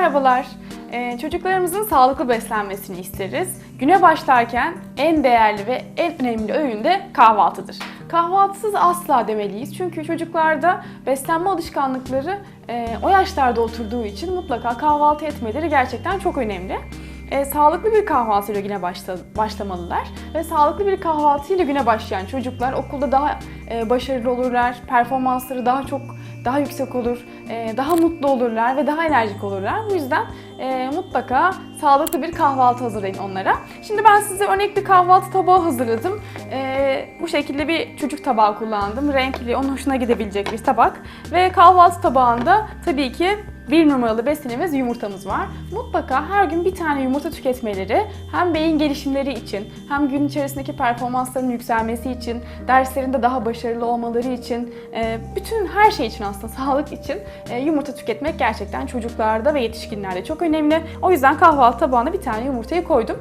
Merhabalar. Ee, çocuklarımızın sağlıklı beslenmesini isteriz. Güne başlarken en değerli ve en önemli öğün de kahvaltıdır. Kahvaltısız asla demeliyiz. Çünkü çocuklarda beslenme alışkanlıkları e, o yaşlarda oturduğu için mutlaka kahvaltı etmeleri gerçekten çok önemli. E, sağlıklı bir kahvaltıyla güne başla, başlamalılar ve sağlıklı bir kahvaltıyla güne başlayan çocuklar okulda daha e, başarılı olurlar, performansları daha çok daha yüksek olur, e, daha mutlu olurlar ve daha enerjik olurlar. Bu yüzden e, mutlaka sağlıklı bir kahvaltı hazırlayın onlara. Şimdi ben size örnek bir kahvaltı tabağı hazırladım. E, bu şekilde bir çocuk tabağı kullandım. Renkli, onun hoşuna gidebilecek bir tabak. Ve kahvaltı tabağında tabii ki bir numaralı besinimiz yumurtamız var. Mutlaka her gün bir tane yumurta tüketmeleri hem beyin gelişimleri için hem gün içerisindeki performanslarının yükselmesi için, derslerinde daha başarılı olmaları için, e, bütün her şey için aslında sağlık için e, yumurta tüketmek gerçekten çocuklarda ve yetişkinlerde çok önemli. O yüzden kahvaltı tabağına bir tane yumurtayı koydum.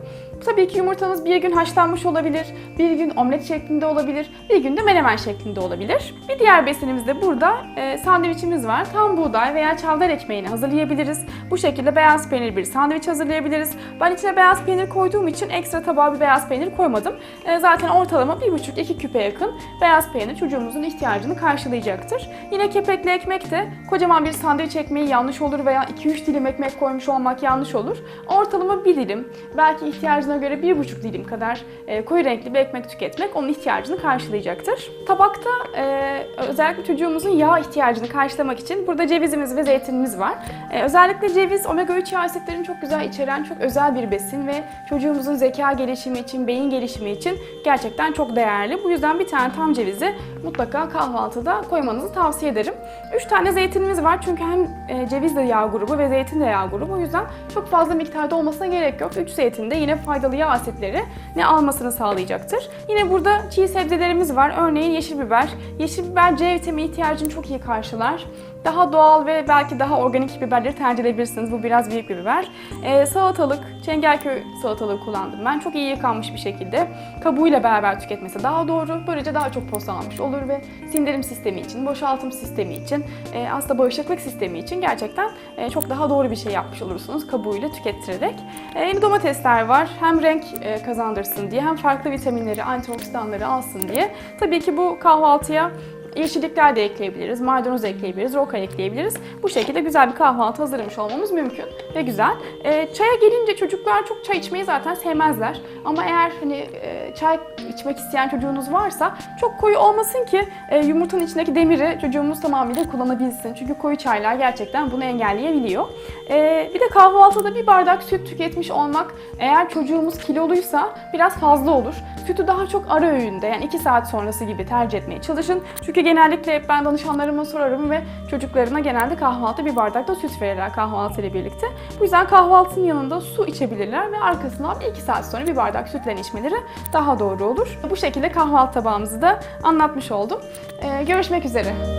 Tabii ki yumurtanız bir gün haşlanmış olabilir, bir gün omlet şeklinde olabilir, bir gün de menemen şeklinde olabilir. Bir diğer besinimiz de burada e, sandviçimiz var. Tam buğday veya çavdar ekmeğini hazırlayabiliriz. Bu şekilde beyaz peynir bir sandviç hazırlayabiliriz. Ben içine beyaz peynir koyduğum için ekstra tabağa bir beyaz peynir koymadım. E, zaten ortalama 1,5-2 küpe yakın beyaz peynir çocuğumuzun ihtiyacını karşılayacaktır. Yine kepekli ekmek de kocaman bir sandviç ekmeği yanlış olur veya 2-3 dilim ekmek koymuş olmak yanlış olur. Ortalama bir dilim, belki ihtiyacına göre 1,5 dilim kadar e, koyu renkli bir ekmek tüketmek onun ihtiyacını karşılayacaktır. Tabakta e, özellikle çocuğumuzun yağ ihtiyacını karşılamak için burada cevizimiz ve zeytinimiz var. E, özellikle ceviz omega 3 yağ asitlerini çok güzel içeren çok özel bir besin ve çocuğumuzun zeka gelişimi için, beyin gelişimi için gerçekten çok değerli. Bu yüzden bir tane tam cevizi mutlaka kahvaltıda koymanızı tavsiye ederim. 3 tane zeytinimiz var çünkü hem ceviz de yağ grubu ve zeytin de yağ grubu. O yüzden çok fazla miktarda olmasına gerek yok. 3 zeytin de yine faydalı yağ asitleri ne almasını sağlayacaktır. Yine burada çiğ sebzelerimiz var. Örneğin yeşil biber. Yeşil biber C vitamini ihtiyacını çok iyi karşılar. Daha doğal ve belki daha organik biberleri tercih edebilirsiniz. Bu biraz büyük bir biber. Ee, salatalık, Çengelköy salatalığı kullandım ben. Çok iyi yıkanmış bir şekilde. Kabuğuyla beraber tüketmesi daha doğru. Böylece daha çok poslanmış olur ve sindirim sistemi için, boşaltım sistemi için, e, aslında bağışıklık sistemi için gerçekten e, çok daha doğru bir şey yapmış olursunuz kabuğuyla tükettirerek. E, yeni domatesler var. Hem renk e, kazandırsın diye hem farklı vitaminleri, antioksidanları alsın diye. Tabii ki bu kahvaltıya Yeşillikler de ekleyebiliriz, maydanoz ekleyebiliriz, roka ekleyebiliriz. Bu şekilde güzel bir kahvaltı hazırlamış olmamız mümkün ve güzel. E, çaya gelince çocuklar çok çay içmeyi zaten sevmezler. Ama eğer hani e, çay içmek isteyen çocuğunuz varsa çok koyu olmasın ki e, yumurtanın içindeki demiri çocuğumuz tamamıyla kullanabilsin. Çünkü koyu çaylar gerçekten bunu engelleyebiliyor. E, bir de kahvaltıda bir bardak süt tüketmiş olmak eğer çocuğumuz kiloluysa biraz fazla olur. Sütü daha çok ara öğünde yani 2 saat sonrası gibi tercih etmeye çalışın. Çünkü genellikle hep ben danışanlarıma sorarım ve çocuklarına genelde kahvaltı bir bardak da süt verirler kahvaltı ile birlikte. Bu yüzden kahvaltının yanında su içebilirler ve arkasından 2 saat sonra bir bardak sütle içmeleri daha doğru olur. Bu şekilde kahvaltı tabağımızı da anlatmış oldum. Ee, görüşmek üzere.